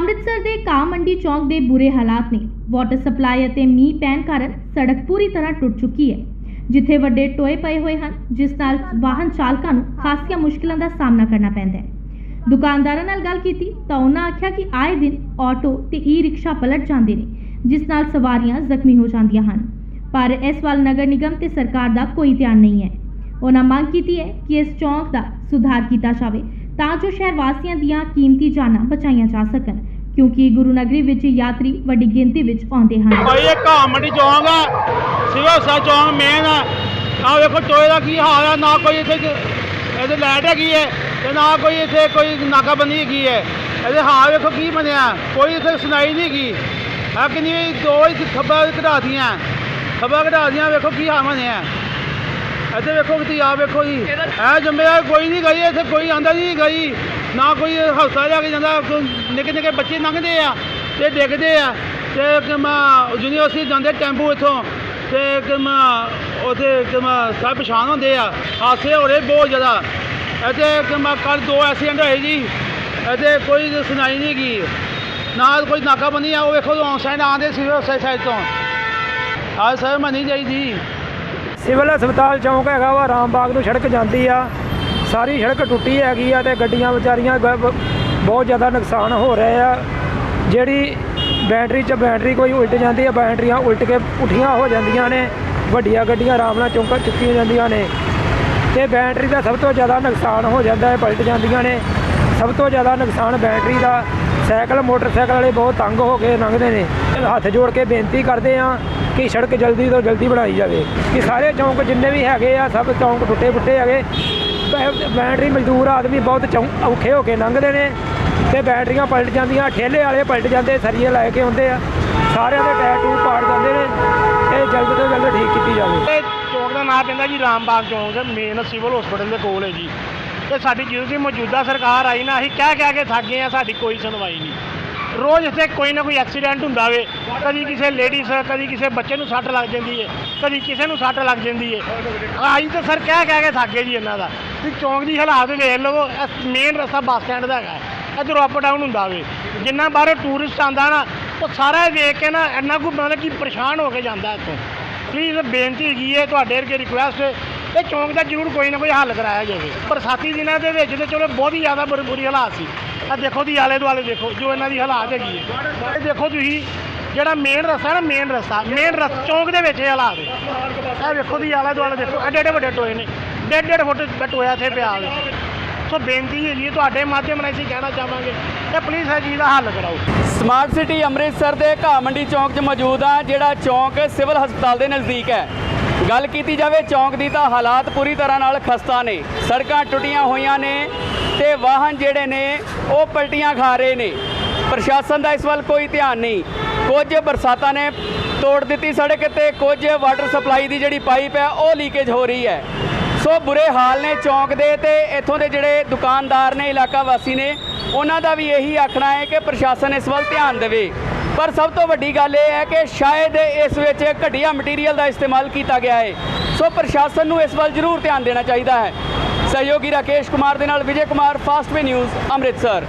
ਅੰਮ੍ਰਿਤਸਰ ਦੇ ਕਾਂ ਮੰਡੀ ਚੌਂਕ ਦੇ ਬੁਰੇ ਹਾਲਾਤ ਨੇ। ਵਾਟਰ ਸਪਲਾਈ ਅਤੇ ਮੀਂਹ ਪੈਣ ਕਾਰਨ ਸੜਕ ਪੂਰੀ ਤਰ੍ਹਾਂ ਟੁੱਟ ਚੁੱਕੀ ਹੈ, ਜਿੱਥੇ ਵੱਡੇ ਟੋਏ ਪਏ ਹੋਏ ਹਨ, ਜਿਸ ਨਾਲ ਵਾਹਨ ਚਾਲਕਾਂ ਨੂੰ ਖਾਸੀਆਂ ਮੁਸ਼ਕਲਾਂ ਦਾ ਸਾਹਮਣਾ ਕਰਨਾ ਪੈਂਦਾ ਹੈ। ਦੁਕਾਨਦਾਰਾਂ ਨਾਲ ਗੱਲ ਕੀਤੀ ਤਾਂ ਉਹਨਾਂ ਆਖਿਆ ਕਿ ਆਏ ਦਿਨ ਆਟੋ ਤੇ ਈ ਰਿਕਸ਼ਾ ਪਲਟ ਜਾਂਦੇ ਨੇ, ਜਿਸ ਨਾਲ ਸਵਾਰੀਆਂ ਜ਼ਖਮੀ ਹੋ ਜਾਂਦੀਆਂ ਹਨ। ਪਰ ਇਸ ਵੱਲ ਨਗਰ ਨਿਗਮ ਤੇ ਸਰਕਾਰ ਦਾ ਕੋਈ ਧਿਆਨ ਨਹੀਂ ਹੈ। ਉਹਨਾਂ ਮੰਗ ਕੀਤੀ ਹੈ ਕਿ ਇਸ ਚੌਂਕ ਦਾ ਸੁਧਾਰ ਕੀਤਾ ਜਾਵੇ ਤਾਂ ਜੋ ਸ਼ਹਿਰ ਵਾਸੀਆਂ ਦੀਆਂ ਕੀਮਤੀ ਜਾਨਾਂ ਬਚਾਈਆਂ ਜਾ ਸਕਣ, ਕਿਉਂਕਿ ਗੁਰੂ ਨਗਰੀ ਵਿੱਚ ਯਾਤਰੀ ਵੱਡੀ ਗਿਣਤੀ ਵਿੱਚ ਆਉਂਦੇ ਹਨ। ਭਾਈ, ਇਹ ਘਾਹ ਚੌਂਕ ਆ, ਸਿਵਲ ਚੌਂਕ ਮੇਨ ਆ। ਆ ਵੇਖੋ, ਟੋਏ ਦਾ ਕੀ ਹਾਲ ਆ, ਨਾ ਕੋਈ ਇੱਥੇ ਇਹਦੇ ਲਾਈਟ ਹੈਗੀ ਹੈ ਤੇ ਨਾ ਕੋਈ ਇੱਥੇ ਕੋਈ ਨਾਕਾਬੰਦੀ ਹੈਗੀ ਹੈ ਇਹਦੇ ਹਾਲ ਵੇਖੋ ਕੀ ਬਣਿਆ, ਕੋਈ ਇੱਥੇ ਸੁਣਾਈ ਨਹੀਂ ਹੈਗੀ। ਆ ਕਿੰਨੀ ਦੋ ਹੀ ਖੱਬਾ ਕਢਾ ਦੀਆਂ। ਖੱਬਾ ਕਢਾ ਦੀਆਂ, ਵੇਖੋ ਕੀ ਹਾਲ ਬਣਿਆ। ਇੱਥੇ ਵੇਖੋ ਤੁਸੀਂ ਆ ਵੇਖੋ ਜੀ। ਇਹ ਜ਼ਿੰਮੇਵਾਰ ਕੋਈ ਨਹੀਂ ਗਈ, ਇੱਥੇ ਕੋਈ ਆਂਦਾ ਨਹੀਂ ਗਈ। ਨਾ ਕੋਈ ਹਸਪਤਾਲ ਜਾ ਕੇ ਜਾਂਦਾ ਨਿੱਕੇ ਨਿੱਕੇ ਬੱਚੇ ਲੰਘਦੇ ਆ ਤੇ ਡਿੱਗਦੇ ਆ। ਤੇ ਕਮਾ ਯੂਨੀਵਰਸਿਟੀ ਜਾਂਦੇ ਟੈਂਪੂ ਇੱਥੋਂ, ਤੇ ਕਮਾ ਉਹਦੇ ਕਮਾ ਸਭ ਪਛਾਣ ਹੁੰਦੇ ਆ। ਹਾਸੇ ਹੋ ਰਹੇ ਬਹੁਤ ਜ਼ਿਆਦਾ। ਇੱਥੇ ਕਮਾ ਕੱਲ ਦੋ ਐਕਸੀਡੈਂਟ ਹੋਏ ਜੀ। ਇੱਥੇ ਕੋਈ ਸੁਣਾਈ ਨਹੀਂ ਗਈ। ਨਾ ਕੋਈ ਨਾਕਾਬੰਦੀ ਆ, ਉਹ ਵੇਖੋ ਔਨ ਸਾਈਡ ਆਉਂਦੇ ਸੀ ਸਾਈਡ ਤੋਂ। ਆ ਸਰ ਮੰਨੀ ਚਾਹੀਦੀ ਸਿਵਲ ਹਸਪਤਾਲ ਚੌਂਕ ਹੈਗਾ ਵਾ, ਰਾਮਬਾਗ ਨੂੰ ਸੜਕ ਜਾਂਦੀ ਆ। ਸਾਰੀ ਸੜਕ ਟੁੱਟੀ ਹੈਗੀ ਆ ਤੇ ਗੱਡੀਆਂ ਵਿਚਾਰੀਆਂ ਬਹੁਤ ਜ਼ਿਆਦਾ ਨੁਕਸਾਨ ਹੋ ਰਿਹਾ ਆ। ਜਿਹੜੀ ਬੈਟਰੀ 'ਚ ਬੈਟਰੀ ਕੋਈ ਉਲਟ ਜਾਂਦੀ ਆ, ਬੈਟਰੀਆਂ ਉਲਟ ਕੇ ਪੁੱਠੀਆਂ ਹੋ ਜਾਂਦੀਆਂ ਨੇ। ਵੱਡੀਆਂ ਗੱਡੀਆਂ ਆਰਾਮ ਨਾਲ ਚੌਂਕਾਂ ਚੁੱਕੀਆਂ ਜਾਂਦੀਆਂ ਨੇ। ਤੇ ਬੈਟਰੀ ਦਾ ਸਭ ਤੋਂ ਜ਼ਿਆਦਾ ਨੁਕਸਾਨ ਹੋ ਜਾਂਦਾ ਹੈ, ਪਲਟ ਜਾਂਦੀਆਂ ਨੇ। ਸਭ ਤੋਂ ਜ਼ਿਆਦਾ ਨੁਕਸਾਨ ਬੈਟਰੀ ਦਾ। ਸਾਈਕਲ, ਮੋਟਰਸਾਈਕਲ ਵਾਲੇ ਬਹੁਤ ਤੰਗ ਹੋ ਕੇ ਲੰਘਦੇ ਨੇ। ਹੱਥ ਜੋੜ ਕੇ ਬੇਨਤੀ ਕਰਦੇ ਆ ਕਿ ਸੜਕ ਜਲਦੀ ਤੋਂ ਜਲਦੀ ਬਣਾਈ ਜਾਵੇ। ਕਿ ਸਾਰੇ ਚੌਂਕ ਜਿੰਨੇ ਵੀ ਹੈਗੇ ਆ, ਸਭ ਚੌਂਕ ਟੁੱਟੇ ਫੁੱਟੇ ਹੈਗੇ। ਬੈਟਰੀ ਮਜ਼ਦੂਰ ਆਦਮੀ ਬਹੁਤ ਚੌਂ- ਔਖੇ ਹੋ ਕੇ ਲੰਘਦੇ ਨੇ ਤੇ ਬੈਟਰੀਆਂ ਪਲਟ ਜਾਂਦੀਆਂ, ਠੇਲੇ ਵਾਲੇ ਪਲਟ ਜਾਂਦੇ, ਸਰੀਏ ਲੈ ਕੇ ਆਉਂਦੇ ਆ। ਸਾਰਿਆਂ ਦੇ ਟਾਇਰ ਟੂਰ ਪਾੜ ਜਾਂਦੇ ਨੇ। ਇਹ ਜਲਦ ਤੋਂ ਜਲਦ ਠੀਕ ਕੀਤੀ ਜਾਵੇ। ਇਹ ਚੌਂਕ ਦਾ ਨਾਮ ਪੈਂਦਾ ਜੀ ਰਾਮਬਾਗ ਚੌਂਕ ਮੇਨ ਸਿਵਲ ਹਸਪੀਟਲ ਦੇ ਕੋਲ ਹੈ ਜੀ। ਤੇ ਸਾਡੀ ਜਦੋਂ ਦੀ ਮੌਜੂਦਾ ਸਰਕਾਰ ਆਈ ਨਾ, ਅਸੀਂ ਕਹਿ ਕਹਿ ਕੇ ਥੱਕ ਗਏ ਆ, ਸਾਡੀ ਕੋਈ ਸੁਣਵਾਈ ਨਹੀਂ। ਰੋਜ਼ ਇੱਥੇ ਕੋਈ ਨਾ ਕੋਈ ਐਕਸੀਡੈਂਟ ਹੁੰਦਾ ਵੇ। ਕਦੀ ਕਿਸੇ ਲੇਡੀਜ਼ ਕਦੀ ਕਿਸੇ ਬੱਚੇ ਨੂੰ ਸੱਟ ਲੱਗ ਜਾਂਦੀ ਹੈ ਕਦੀ ਕਿਸੇ ਨੂੰ ਸੱਟ ਲੱਗ ਜਾਂਦੀ ਹੈ ਆਈ ਤਾਂ ਸਰ ਕਹਿ ਕਹਿ ਕੇ ਥੱਕ ਗਏ ਜੀ ਇਹਨਾਂ ਦਾ। ਤੁਸੀਂ ਚੌਂਕ ਦੀ ਹਾਲਾਤ ਵੇਖ ਲਵੋ ਮੇਨ ਰਸਤਾ ਬੱਸ ਸਟੈਂਡ ਦਾ ਹੈਗਾ। ਇੱਧਰੋਂ ਅਪ ਡਾਊਨ ਹੁੰਦਾ ਵੇ। ਜਿੰਨਾ ਬਾਹਰੋਂ ਟੂਰਿਸਟ ਆਂਦਾ ਨਾ, ਉਹ ਸਾਰਾ ਵੇਖ ਕੇ ਨਾ ਇੰਨਾ ਕੁ ਮਤਲਬ ਕਿ ਪਰੇਸ਼ਾਨ ਹੋ ਕੇ ਜਾਂਦਾ ਇੱਥੋਂ। ਪਲੀਜ਼ ਬੇਨਤੀ ਹੈਗੀ ਹੈ ਤੁਹਾਡੇ ਅੱਗੇ ਰਿਕੁਐਸਟ ਇਹ ਚੌਂਕ ਦਾ ਜ਼ਰੂਰ ਕੋਈ ਨਾ ਕੋਈ ਹੱਲ ਕਰਾਇਆ ਜਾਵੇ। ਬਰਸਾਤੀ ਦਿਨਾਂ ਦੇ ਵਿੱਚ ਤੇ ਚਲੋ ਬਹੁਤ ਹੀ ਜ਼ਿਆਦਾ ਬੁਰੀ ਬੁਰੀ ਹਾਲਾਤ ਸੀ। ਆ ਦੇਖੋ ਦੀ ਆਲੇ ਦੁਆਲੇ ਦੇਖੋ, ਜੋ ਇਹਨਾਂ ਦੀ ਹਾਲਾਤ ਹੈਗੀ ਹੈ। ਇਹ ਦੇਖੋ ਤੁਸੀਂ, ਜਿਹੜਾ ਮੇਨ ਰਸਤਾ ਨਾ ਮੇਨ ਰਸਤਾ ਮੇਨ ਰਸ ਚੌਂਕ ਦੇ ਵਿੱਚ ਇਹ ਹਾਲਾਤ ਹੈ ਇਹ ਵੇਖੋ ਦੀ ਆਲੇ ਦੁਆਲੇ ਦੇਖੋ ਐਡੇ ਐਡੇ ਵੱਡੇ ਟੋਏ ਨੇ। ਡੇਢ ਡੇਢ ਫੁੱਟ ਦਾ ਟੋਇਆ ਇੱਥੇ ਪਿਆ ਹੋਵੇ। ਸੋ ਬੇਨਤੀ ਹੈਗੀ ਹੈ ਤੁਹਾਡੇ ਮਾਧਿਅਮ ਨਾਲ ਅਸੀਂ ਕਹਿਣਾ ਚਾਹਾਂਗੇ ਕਿ ਪਲੀਜ਼ ਇਹ ਚੀਜ਼ ਦਾ ਹੱਲ ਕਰਾਓ। ਸਮਾਰਟ ਸਿਟੀ ਅੰਮ੍ਰਿਤਸਰ ਦੇ ਘਾਹ ਮੰਡੀ ਚੌਂਕ 'ਚ ਮੌਜੂਦ ਆ ਜਿਹੜਾ ਚੌਂਕ ਸਿਵਲ ਹਸਪਤਾਲ ਦੇ ਨਜ਼ਦੀਕ ਹੈ। ਗੱਲ ਕੀਤੀ ਜਾਵੇ ਚੌਂਕ ਦੀ ਤਾਂ ਹਾਲਾਤ ਪੂਰੀ ਤਰ੍ਹਾਂ ਨਾਲ ਖਸਤਾ ਨੇ। ਸੜਕਾਂ ਟੁੱਟੀਆਂ ਹੋਈਆਂ ਨੇ ਤੇ ਵਾਹਨ ਜਿਹੜੇ ਨੇ, ਉਹ ਪਲਟੀਆਂ ਖਾ ਰਹੇ ਨੇ। ਪ੍ਰਸ਼ਾਸਨ ਦਾ ਇਸ ਵੱਲ ਕੋਈ ਧਿਆਨ ਨਹੀਂ। ਕੁਝ ਬਰਸਾਤਾਂ ਨੇ ਤੋੜ ਦਿੱਤੀ ਸੜਕ ਤੇ, ਕੁਝ ਵਾਟਰ ਸਪਲਾਈ ਦੀ ਜਿਹੜੀ ਪਾਈਪ ਹੈ, ਉਹ ਲੀਕੇਜ ਹੋ ਰਹੀ ਹੈ। ਸੋ ਬੁਰੇ ਹਾਲ ਨੇ ਚੌਂਕ ਦੇ ਤੇ ਇੱਥੋਂ ਦੇ ਜਿਹੜੇ ਦੁਕਾਨਦਾਰ ਨੇ, ਇਲਾਕਾ ਵਾਸੀ ਨੇ, ਉਹਨਾਂ ਦਾ ਵੀ ਇਹੀ ਆਖਣਾ ਹੈ ਕਿ ਪ੍ਰਸ਼ਾਸਨ ਇਸ ਵੱਲ ਧਿਆਨ ਦੇਵੇ। ਪਰ ਸਭ ਤੋਂ ਵੱਡੀ ਗੱਲ ਇਹ ਹੈ ਕਿ ਸ਼ਾਇਦ ਇਸ ਵਿੱਚ ਘਟੀਆ ਮਟੀਰੀਅਲ ਦਾ ਇਸਤੇਮਾਲ ਕੀਤਾ ਗਿਆ ਹੈ। ਸੋ ਪ੍ਰਸ਼ਾਸਨ ਨੂੰ ਇਸ ਵੱਲ ਜ਼ਰੂਰ ਧਿਆਨ ਦੇਣਾ ਚਾਹੀਦਾ ਹੈ। ਸਹਿਯੋਗੀ ਰਾਕੇਸ਼ ਕੁਮਾਰ ਦੇ ਨਾਲ ਵਿਜੇ ਕੁਮਾਰ ਫਾਸਟਵੇ ਨਿਊਜ਼ ਅੰਮ੍ਰਿਤਸਰ।